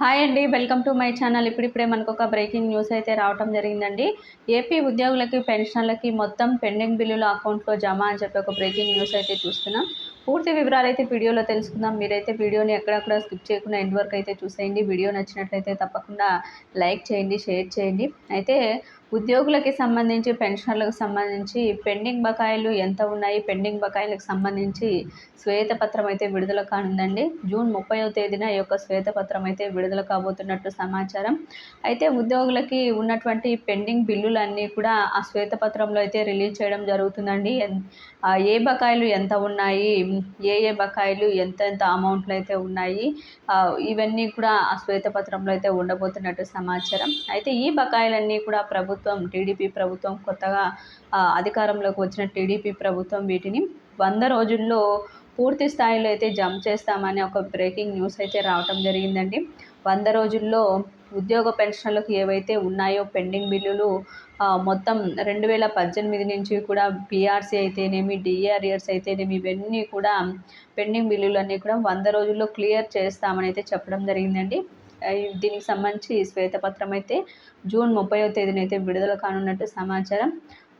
Hi అండి welcome to my channel. ఇప్పుడిప్పుడే మనకు ఒక బ్రేకింగ్ న్యూస్ అయితే రావటం జరిగిందండి. ఏపీ ఉద్యోగులకి పెన్షన్లకి మొత్తం పెండింగ్ బిల్లుల అకౌంట్లో జమ అని చెప్పి ఒక బ్రేకింగ్ న్యూస్ అయితే చూస్తున్నాం. పూర్తి వివరాలు అయితే వీడియోలో తెలుసుకుందాం. మీరైతే వీడియోని ఎక్కడక్కడ స్కిప్ చేయకుండా ఎండ్ వరకు అయితే చూసేయండి. వీడియో నచ్చినట్లయితే తప్పకుండా లైక్ చేయండి షేర్ చేయండి. అయితే ఉద్యోగులకి సంబంధించి పెన్షనర్లకు సంబంధించి పెండింగ్ బకాయిలు ఎంత ఉన్నాయి? పెండింగ్ బకాయిలకు సంబంధించి శ్వేతపత్రం అయితే విడుదల కానుందండి. జూన్ ముప్పైవ తేదీన ఈ యొక్క శ్వేతపత్రం అయితే విడుదల కాబోతున్నట్టు సమాచారం. అయితే ఉద్యోగులకి ఉన్నటువంటి పెండింగ్ బిల్లులన్నీ కూడా ఆ శ్వేతపత్రంలో అయితే రిలీజ్ చేయడం జరుగుతుందండి. ఏ బకాయిలు ఎంత ఉన్నాయి? ఏ ఏ బకాయిలు ఎంత ఎంత అమౌంట్లు అయితే ఉన్నాయి? ఇవన్నీ కూడా ఆ శ్వేతపత్రంలో అయితే ఉండబోతున్నట్టు సమాచారం. అయితే ఈ బకాయిలన్నీ కూడా ప్రభుత్వం ప్రభుత్వం టీడీపీ ప్రభుత్వం కొత్తగా అధికారంలోకి వచ్చిన టీడీపీ ప్రభుత్వం వీటిని వంద రోజుల్లో పూర్తి స్థాయిలో అయితే జంప్ చేస్తామని ఒక బ్రేకింగ్ న్యూస్ అయితే రావటం జరిగిందండి. వంద రోజుల్లో ఉద్యోగ పెన్షన్లకు ఏవైతే ఉన్నాయో పెండింగ్ బిల్లులు మొత్తం రెండు వేల పద్దెనిమిది నుంచి కూడా పిఆర్సీ అయితేనేమి డిఆర్ఈఆర్స్ అయితేనేమి ఇవన్నీ కూడా పెండింగ్ బిల్లులు అన్నీ కూడా వంద రోజుల్లో క్లియర్ చేస్తామని అయితే చెప్పడం జరిగిందండి. దీనికి సంబంధించి శ్వేతపత్రం అయితే జూన్ ముప్పైవ తేదీన అయితే విడుదల కానున్నట్టు సమాచారం.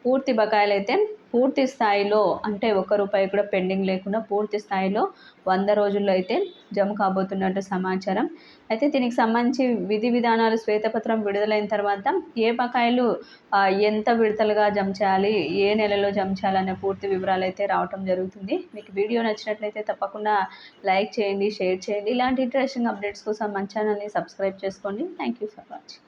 పూర్తి బకాయిలు అయితే పూర్తి స్థాయిలో అంటే ఒక్క రూపాయి కూడా పెండింగ్ లేకుండా పూర్తి స్థాయిలో వంద రోజుల్లో అయితే జమ కాబోతున్నట్టు సమాచారం. అయితే దీనికి సంబంధించి విధి విధానాలు శ్వేతపత్రం విడుదలైన తర్వాత ఏ బకాయిలు ఎంత విడతలుగా జమ చేయాలి ఏ నెలలో జమ చేయాలనే పూర్తి వివరాలు అయితే రావటం జరుగుతుంది. మీకు వీడియో నచ్చినట్లయితే తప్పకుండా లైక్ చేయండి షేర్ చేయండి. ఇలాంటి ఇంట్రెస్టింగ్ అప్డేట్స్ కోసం మన ఛానల్ని సబ్స్క్రైబ్ చేసుకోండి. Thank you for watching.